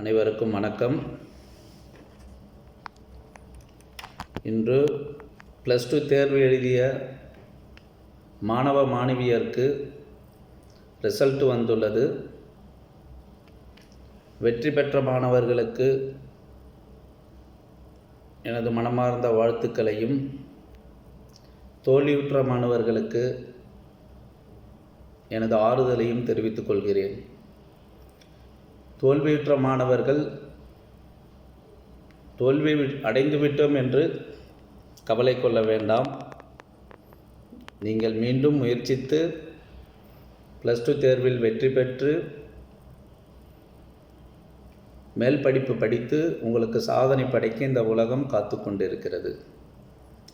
அனைவருக்கும் வணக்கம். இன்று ப்ளஸ் டூ தேர்வு எழுதிய மாணவ மாணவியருக்கு ரிசல்ட் வந்துள்ளது. வெற்றி பெற்ற மாணவர்களுக்கு எனது மனமார்ந்த வாழ்த்துக்களையும் தோல்வியுற்ற மாணவர்களுக்கு எனது ஆறுதலையும் தெரிவித்துக் கொள்கிறேன். தோல்வியுற்ற மாணவர்கள் தோல்வி அடைந்து அடைந்துவிட்டோம் என்று கவலை கொள்ள வேண்டாம். நீங்கள் மீண்டும் முயற்சித்து ப்ளஸ் டூ தேர்வில் வெற்றி பெற்று மேல் படிப்பு படித்து உங்களுக்கு சாதனை படைக்க இந்த உலகம் காத்து கொண்டிருக்கிறது.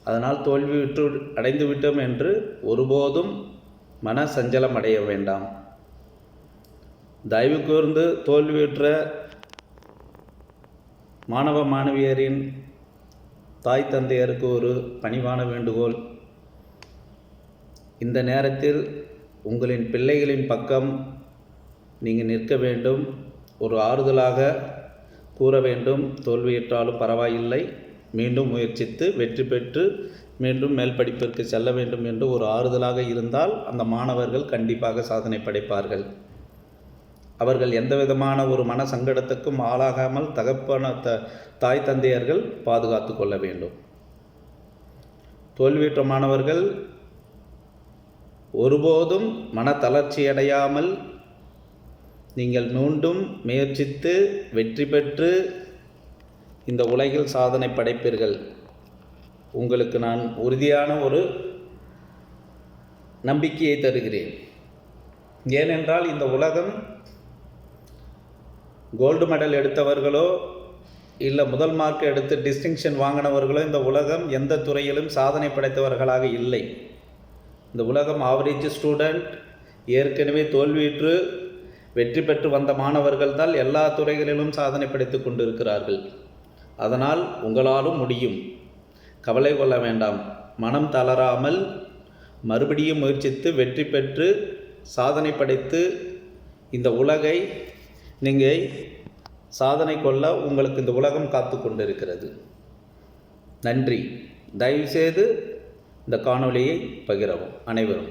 அதனால் தோல்வி விட்டு அடைந்து விட்டோம் என்று ஒருபோதும் மன சஞ்சலம் அடைய வேண்டாம். தயவு கூர்ந்து தோல்வியுற்ற மாணவ மாணவியரின் தாய் தந்தையருக்கு ஒரு பணிவான வேண்டுகோள். இந்த நேரத்தில் உங்களின் பிள்ளைகளின் பக்கம் நீங்கள் நிற்க வேண்டும். ஒரு ஆறுதலாக கூற வேண்டும். தோல்வியுற்றாலும் பரவாயில்லை. மீண்டும் முயற்சித்து வெற்றி பெற்று மீண்டும் மேல் படிப்பிற்கு செல்ல வேண்டும் என்று ஒரு ஆறுதலாக இருந்தால் அந்த மாணவர்கள் கண்டிப்பாக சாதனை படைப்பார்கள். அவர்கள் எந்த விதமான ஒரு மன சங்கடத்துக்கும் ஆளாகாமல் தகப்பன த தாய் தந்தையர்கள் பாதுகாத்து கொள்ள வேண்டும். தோல்வியுற்ற மாணவர்கள் ஒருபோதும் மன தளர்ச்சியடையாமல் நீங்கள் மீண்டும் முயற்சித்து வெற்றி பெற்று இந்த உலகில் சாதனை படைப்பீர்கள். உங்களுக்கு நான் உறுதியான ஒரு நம்பிக்கையை தருகிறேன். ஏனென்றால் இந்த உலகம் கோல்டு மெடல் எடுத்தவர்களோ இல்லை முதல் மார்க் எடுத்து டிஸ்டிங்ஷன் வாங்கினவர்களோ இந்த உலகம் எந்த துறையிலும் சாதனை படைத்தவர்களாக இல்லை. இந்த உலகம் ஆவரேஜ் ஸ்டூடெண்ட் ஏற்கனவே தோல்வியுற்று வெற்றி பெற்று வந்த மாணவர்கள் தான் எல்லா துறைகளிலும் சாதனை படைத்து கொண்டிருக்கிறார்கள். அதனால் உங்களாலும் முடியும். கவலை கொள்ள வேண்டாம். மனம் தளராமல் மறுபடியும் முயற்சித்து வெற்றி பெற்று சாதனை படைத்து இந்த உலகை நீங்கள் சாதனை கொள்ள உங்களுக்கு இந்த உலகம் காத்து கொண்டிருக்கிறது. நன்றி. தயவுசெய்து இந்த காணொளியை பகிரவும். அனைவரும்.